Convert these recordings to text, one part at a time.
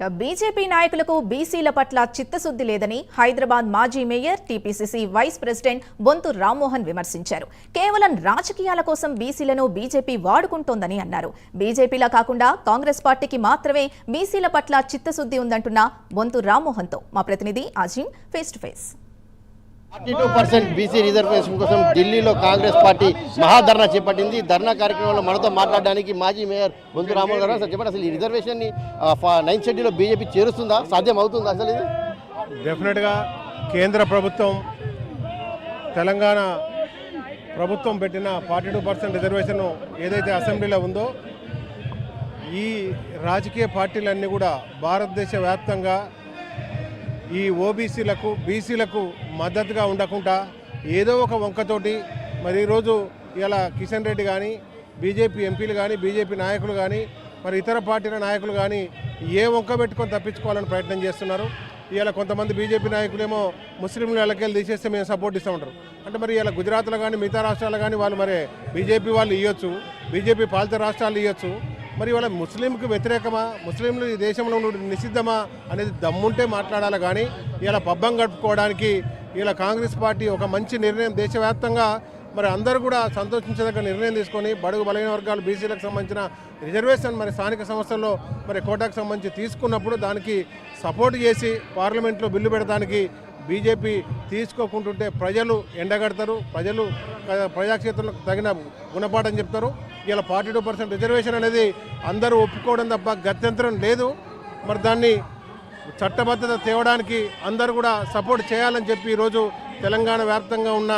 BJP నాయకులకు బీసీల పట్ల చిత్తశుద్ధి లేదని హైదరాబాద్ మాజీ mayor TPCC vice president Bonthu Rammohan విమర్శించారు. కేవలం రాజకీయాల కోసం బీసీలను బీజేపీ వాడుకుంటోందని అన్నారు. బీజేపీలా కాకుండా కాంగ్రెస్ పార్టీకి మాత్రమే బీసీల పట్ల చిత్తశుద్ధి ఉందంటున్న బొంతు రామ్మోహన్తో. మా ప్రతినిధి Azeem face to face forty two percent BC reservation కోసం ఢిల్లీలో కాంగ్రెస్ పార్టీ మహాధర్నా చేపట్టింది. ధర్నా కార్యక్రమంలో మనతో మాట్లాడడానికి మాజీ మేయర్ బొంతు రామోహన్ గారు సార్ చెప్పండి అసలు ఈ రిజర్వేషన్ని నైన్త్ షెడ్యూల్లో బీజేపీ చేరుస్తుందా? సాధ్యం అవుతుందా అసలు ఇది? డెఫినెట్గా కేంద్ర ప్రభుత్వం తెలంగాణ ప్రభుత్వం పెట్టిన ఫార్టీ టూ పర్సెంట్ రిజర్వేషన్ ఏదైతే అసెంబ్లీలో ఉందో ఈ రాజకీయ పార్టీలన్నీ కూడా భారతదేశ వ్యాప్తంగా ఈ ఓబీసీలకు బీసీలకు మద్దతుగా ఉండకుండా ఏదో ఒక వంకతోటి మరి ఈరోజు ఇలా కిషన్ రెడ్డి కానీ బీజేపీ ఎంపీలు కానీ బీజేపీ నాయకులు కానీ మరి ఇతర పార్టీల నాయకులు కానీ ఏ వంక పెట్టుకొని తప్పించుకోవాలని ప్రయత్నం చేస్తున్నారు. ఇవాళ కొంతమంది బీజేపీ నాయకులేమో ముస్లింలు ఎలకెళ్ళి తీసేస్తే మేము సపోర్ట్ ఇస్తూ ఉంటారు. అంటే మరి ఇలా గుజరాత్లో కానీ మిగతా రాష్ట్రాలు కానీ వాళ్ళు మరి బీజేపీ వాళ్ళు ఇవ్వచ్చు బీజేపీ పాలిత రాష్ట్రాలు ఇవ్వచ్చు మరి ఇవాళ ముస్లింకు వ్యతిరేకమా? ముస్లింలు ఈ దేశంలో నిషిద్ధమా? అనేది దమ్ముంటే మాట్లాడాలి కానీ ఇలా పబ్బం గడుపుకోవడానికి ఇలా కాంగ్రెస్ పార్టీ ఒక మంచి నిర్ణయం దేశవ్యాప్తంగా మరి అందరూ కూడా సంతోషించదగ్గ నిర్ణయం తీసుకొని బడుగు బలహీన వర్గాలు బీసీలకు సంబంధించిన రిజర్వేషన్ మరి స్థానిక సంస్థల్లో మరి కోటాకు సంబంధించి తీసుకున్నప్పుడు దానికి సపోర్ట్ చేసి పార్లమెంట్లో బిల్లు పెడడానికి బీజేపీ తీసుకోకుంటుంటే ప్రజలు ఎండగడతారు ప్రజలు ప్రజాక్షేత్రంలో తగిన గుణపాఠం చెప్తారు. ఇలా ఫార్టీ టూ పర్సెంట్ రిజర్వేషన్ అనేది అందరూ ఒప్పుకోవడం తప్ప గత్యంతరం లేదు. మరి దాన్ని చట్టబద్ధత తేవడానికి అందరూ కూడా సపోర్ట్ చేయాలని చెప్పి ఈరోజు తెలంగాణ వ్యాప్తంగా ఉన్న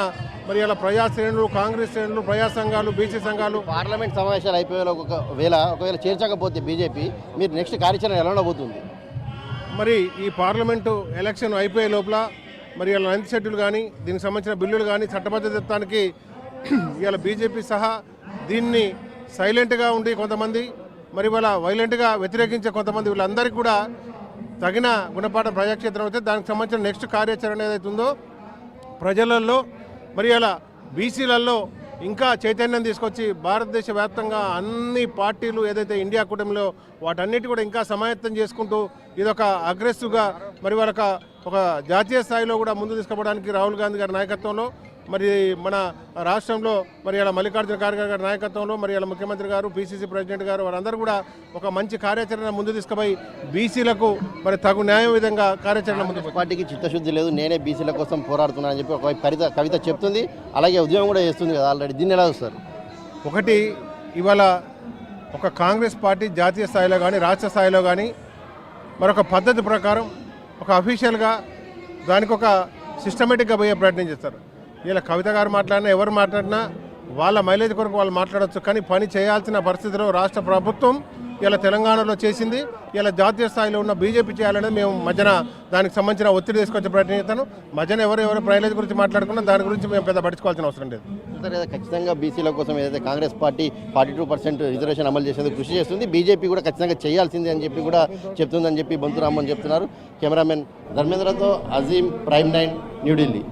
మరి ఇలా ప్రజా శ్రేణులు కాంగ్రెస్ శ్రేణులు ప్రజా సంఘాలు బీసీ సంఘాలు పార్లమెంట్ సమావేశాలు అయిపోయే ఒకవేళ ఒకవేళ చేర్చకపోతే బీజేపీ మీరు నెక్స్ట్ కార్యాచరణ ఎలా ఉండబోతుంది? మరి ఈ పార్లమెంటు ఎలక్షన్ అయిపోయే లోపల మరి ఇలా నైన్త్ షెడ్యూల్ కానీ దీనికి సంబంధించిన బిల్లులు కానీ చట్టబద్ధతానికి ఇవాళ బీజేపీ సహా దీన్ని సైలెంట్గా ఉండి కొంతమంది మరి వాళ్ళ వైలెంట్గా వ్యతిరేకించే కొంతమంది వీళ్ళందరికీ కూడా తగిన గుణపాఠం ప్రజాక్షేత్రం అయితే దానికి సంబంధించిన నెక్స్ట్ కార్యాచరణ ఏదైతే ఉందో ప్రజలలో మరి అలా బీసీలలో ఇంకా చైతన్యం తీసుకొచ్చి భారతదేశ వ్యాప్తంగా అన్ని పార్టీలు ఏదైతే ఇండియా కూటమిలో వాటన్నిటి కూడా ఇంకా సమాయత్తం చేసుకుంటూ ఇదొక అగ్రెసివ్గా మరి వాళ్ళక ఒక జాతీయ స్థాయిలో కూడా ముందు తీసుకోవడానికి రాహుల్ గాంధీ గారి నాయకత్వంలో మరి మన రాష్ట్రంలో మరి ఇలా మల్లికార్జున ఖార్గే గారి నాయకత్వంలో మరి ఇలా ముఖ్యమంత్రి గారు పిసిసి ప్రెసిడెంట్ గారు వారందరూ కూడా ఒక మంచి కార్యాచరణ ముందు తీసుకుపోయి బీసీలకు మరి తగు న్యాయం విధంగా కార్యాచరణ ముందు పార్టీకి చిత్తశుద్ధి లేదు నేనే బీసీల కోసం పోరాడుతున్నానని చెప్పి ఒక కవిత కవిత చెప్తుంది. అలాగే ఉద్యమం కూడా చేస్తుంది కదా ఆల్రెడీ. దీన్ని ఎలా చూస్తారు? ఒకటి ఇవాళ ఒక కాంగ్రెస్ పార్టీ జాతీయ స్థాయిలో కానీ రాష్ట్ర స్థాయిలో కానీ మరొక పద్ధతి ప్రకారం ఒక అఫీషియల్గా దానికి ఒక సిస్టమేటిక్గా పోయే ప్రయత్నం చేస్తారు. ఇలా కవిత గారు మాట్లాడినా ఎవరు మాట్లాడినా వాళ్ళ మైలేజ్ కొరకు వాళ్ళు మాట్లాడవచ్చు కానీ పని చేయాల్సిన పరిస్థితిలో రాష్ట్ర ప్రభుత్వం ఇలా తెలంగాణలో చేసింది. ఇలా జాతీయ స్థాయిలో ఉన్న బీజేపీ చేయాలనేది మేము మధ్యన దానికి సంబంధించిన ఒత్తిడి తీసుకొచ్చే ప్రయత్నం చేస్తాను. మధ్యన ఎవరు ఎవరు ప్రైలేజ్ గురించి మాట్లాడుకున్నా దాని గురించి మేము పెద్ద పట్టించుకోవాల్సిన అవసరం లేదు. సార్ ఖచ్చితంగా బీసీల కోసం ఏదైతే Congress party forty two percent reservation అమలు చేసేందుకు కృషి చేస్తుంది. బీజేపీ కూడా ఖచ్చితంగా చేయాల్సిందే అని చెప్పి కూడా చెప్తుందని చెప్పి బంతురామ్మని చెప్తున్నారు. కెమెరామెన్ ధర్మేంద్రతో అజీం ప్రైమ్ నైన్ న్యూఢిల్లీ